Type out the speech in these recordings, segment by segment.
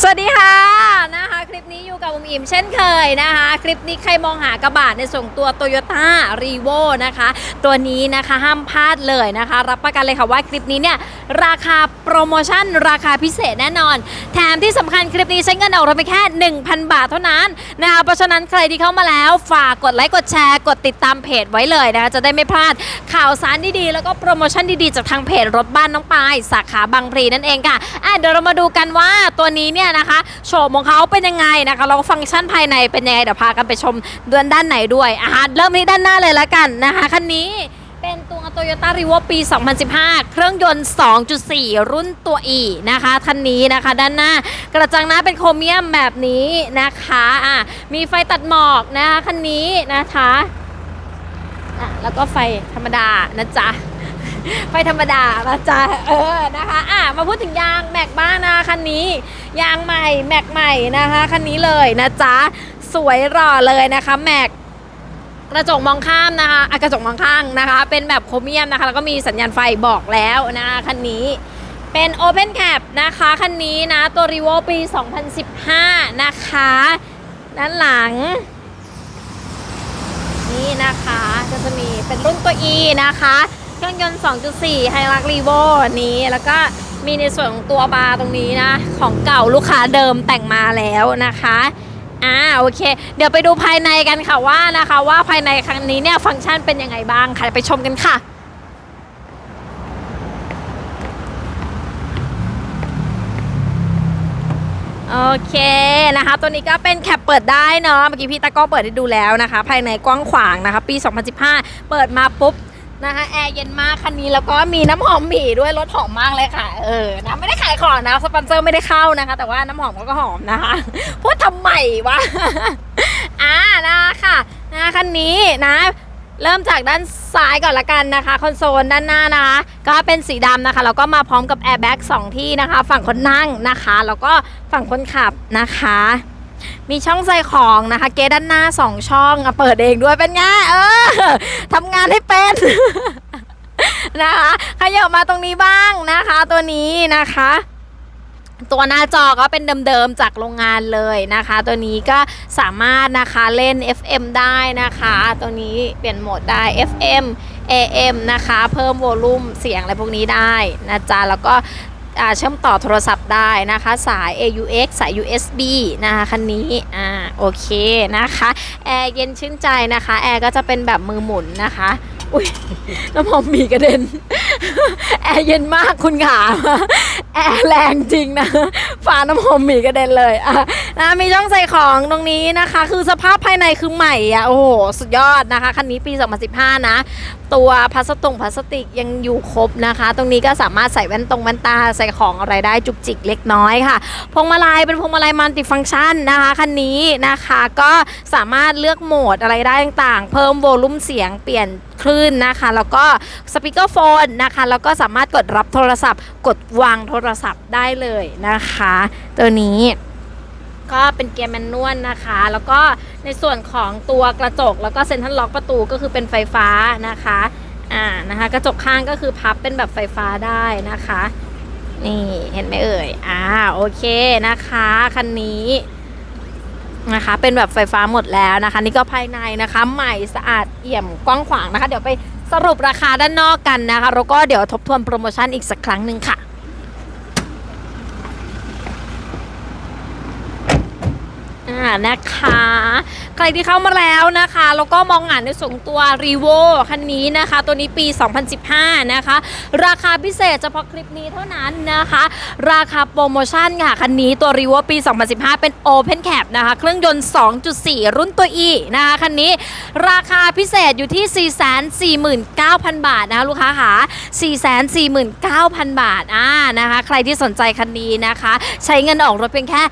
สวัสดีค่ะนะคะ ลิปนี้อยู่กับอุมอิ่มเช่นเคยนะคะ คลิปนี้ใครมองหากระบะในส่งตัว Toyota r e v o นะคะ ตัวนี้นะคะห้ามพลาดเลยนะคะ รับประกันเลยค่ะว่าคลิปนี้เนี่ยราคาโปรโมชั่น ราคาพิเศษแน่นอน แถมที่สำคัญคลิปนี้ใช้เงินออกเรถไปแค่ 1,000 บาทเท่านั้นนะคะเพราะฉะนั้นใครที่เข้ามาแล้วฝากกดไลค์กดแชร์ กดติดตามเพจไว้เลยนะคะจะได้ไม่พลาดข่าวสารดีๆแล้วก็โปรโมชั่นดีๆจากทางเพจรถบ้านน้องปายสาขาบางพลีนั่นเองค่ะอะเดี๋ยวเรามาดูกันว่าตัวนี้เนี่ยนะคะโฉมของเขาเป็นยังไงนะคะแล้วก็ฟังก์ชันภายในเป็นยังไงเดี๋ยวพากันไปชมด้านด้านไหนด้วยอะเริ่มที่ด้านหน้าเลยละกันนะคะคันนี้เป็นตัว Toyota r e v o ปี 2015 เครื่องยนต์ 2.4 รุ่นตัว E นะคะคันนี้นะคะ ด้านหน้ากระจังหน้าเป็นโครเมียมแบบนี้นะคะอะมีไฟตัดหมอกนะคะคันนี้นะคะอะแล้วก็ไฟธรรมดานะจ๊ะ ไฟธรรมดานะจ๊ะเออนะคะอะมาพูดถึงยางแม็กบ้างนะคันนี้ยางใหม่แม็กใหม่นะคะคันนี้เลยนะจ๊ะสวยหล่อเลยนะคะแม็กกระจกมองข้ามนะคะะกระจกมองข้างนะคะ เป็นแบบโครเมียมนะคะ แล้วก็มีสัญญาณไฟบอกแล้วนะคะคันนี้เป็น Open Cap นะคะคันนี้นะตัว r e v o ปี 2015 นะคะ ด้านหลัง นี่นะคะก็จะมีเป็นรุ่นตัว E นะคะ เครื่องยนต์ 2.4 ไฮรักรีโวนี้ แล้วก็มีในส่วนของตัวบาร์ตรงนี้นะ ของเก่าลูกค้าเดิมแต่งมาแล้วนะคะอ่าโอเค เดี๋ยวไปดูภายในกันค่ะว่านะคะว่าภายในครั้งนี้เนี่ยฟังก์ชันเป็นยังไงบ้างค่ะไปชมกันค่ะโอเคนะคะ ตัวนี้ก็เป็นแคปเปิดได้เนาะเมื่อกี้พี่ตะก้อเปิดให้ดูแล้วนะคะ ภายในกว้างขวางนะคะ ปี 2015 เปิดมาปุ๊บ นะคะแอร์เย็นมากคันนี้แล้วก็มีน้ำหอมหมี่ด้วยรสหอมมากเลยค่ะ เออนะไม่ได้ขายของนะสปอนเซอร์ไม่ได้เข้านะคะ แต่ว่าน้ำหอมเขาก็หอมนะคะพูดทำไมวะอ่านะคะค่ะนะคันนี้นะเริ่มจากด้านซ้ายก่อนละกันนะคะคอนโซลด้านหน้านะคะ ก็เป็นสีดำนะคะแล้วก็มาพร้อมกับแอร์แบ็กสองที่นะคะ ฝั่งคนนั่งนะคะ แล้วก็ฝั่งคนขับนะคะ มีช่องใส่ของนะคะ เกด้านหน้า2ช่องอเปิดเองด้วยเป็นไงเออทำงานให้เป็นนะคะขยับมาตรงนี้บ้างนะคะ ตัวนี้นะคะตัวหน้าจอก็เป็นเดิมๆจากโรงงานเลยนะคะ ตัวนี้ก็สามารถนะคะเล่น FM ได้นะคะ ตัวนี้เปลี่ยนโหมดได้ FM AM นะคะ เพิ่มโวลูมเสียงอะไรพวกนี้ได้นะจ๊ะแล้วก็ เชื่อมต่อโทรศัพท์ได้นะคะ สาย AUX สาย USB นะคะคันนี้อ่าโอเคนะคะแอร์เย็นชื่นใจนะคะแอร์ก็จะเป็นแบบมือหมุนนะคะอุ้ยน้ำหอมหมีกระเด็นแอร์เย็นมากคุณขา แอร์แรงจริงนะฝาน้ำหอมหมีกระเด็นเลยอะนะมีช่องใส่ของตรงนี้นะคะ คือสภาพภายในคือใหม่อะโอ้โห สุดยอดนะคะ คันนี้ปี 2015 นะ ตัวพลาสติกพลาสติกยังอยู่ครบนะคะ ตรงนี้ก็สามารถใส่แว่นตรงแว่นตาใส่ของอะไรได้จุกจิกเล็กน้อยค่ะ พวงมาลัยเป็นพวงมาลัยมัลติฟังก์ชันนะคะ คันนี้นะคะก็สามารถเลือกโหมดอะไรได้ต่างๆ เพิ่มโวลูมเสียงเปลี่ยนคลื่นนะคะ แล้วก็สปีกเกอร์โฟนนะคะ แล้วก็สามารถกดรับโทรศัพท์ กดวางโทรศัพท์ได้เลยนะคะ ตัวนี้ก็เป็นเกียร์แมนนวลนะคะ แล้วก็ในส่วนของตัวกระจกแล้วก็เซ็นทรัลล็อกประตูก็คือเป็นไฟฟ้านะคะอ่านะคะกระจกข้างก็คือพับเป็นแบบไฟฟ้าได้นะคะ นี่เห็นไหมเอ่ยอ่าโอเคนะคะคันนี้นะคะเป็นแบบไฟฟ้าหมดแล้วนะคะ นี่ก็ภายในนะคะ ใหม่สะอาดเอี่ยมกว้างขวางนะคะ เดี๋ยวไปสรุปราคาด้านนอกกันนะคะแล้วก็เดี๋ยวทบทวนโปรโมชั่นอีกสักครั้งหนึ่งค่ะ อ่า นะคะ ใครที่เข้ามาแล้วนะคะแล้วก็มองงานในส่วนของตัว r e v o คันนี้นะคะ ตัวนี้ปี 2015 นะคะ ราคาพิเศษเฉพาะคลิปนี้เท่านั้นนะคะ ราคาโปรโมชั่นค่ะคันนี้ตัว r e v o ปี 2015 เป็น Open Cap นะคะ เครื่องยนต์ 2.4 รุ่นตัว E นะคะคันนี้ราคาพิเศษอยู่ที่ 449,000 บาทนะคะลูกค้าค่ะ449,000 บาทอ่านะคะ ใครที่สนใจคันนี้นะคะ ใช้เงินออกรถเพียงแค่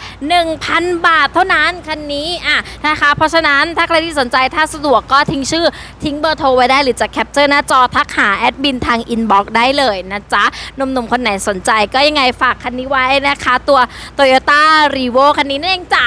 1,000 บาทเท่านั้นคันนี้อะนะคะเพราะฉะนั้นถ้าใครที่สนใจถ้าสะดวกก็ทิ้งชื่อ ทิ้งเบอร์โทรไว้ได้หรือจะแคปเจอร์หน้าจอทักหาแอดบินทางอินบ็อกซ์ได้เลยนะจ๊ะหนุ่มๆคนไหนสนใจก็ยังไงฝากคันนี้ไว้นะคะ ตัว Toyota r e v o คันนี้นั่นเองจ้า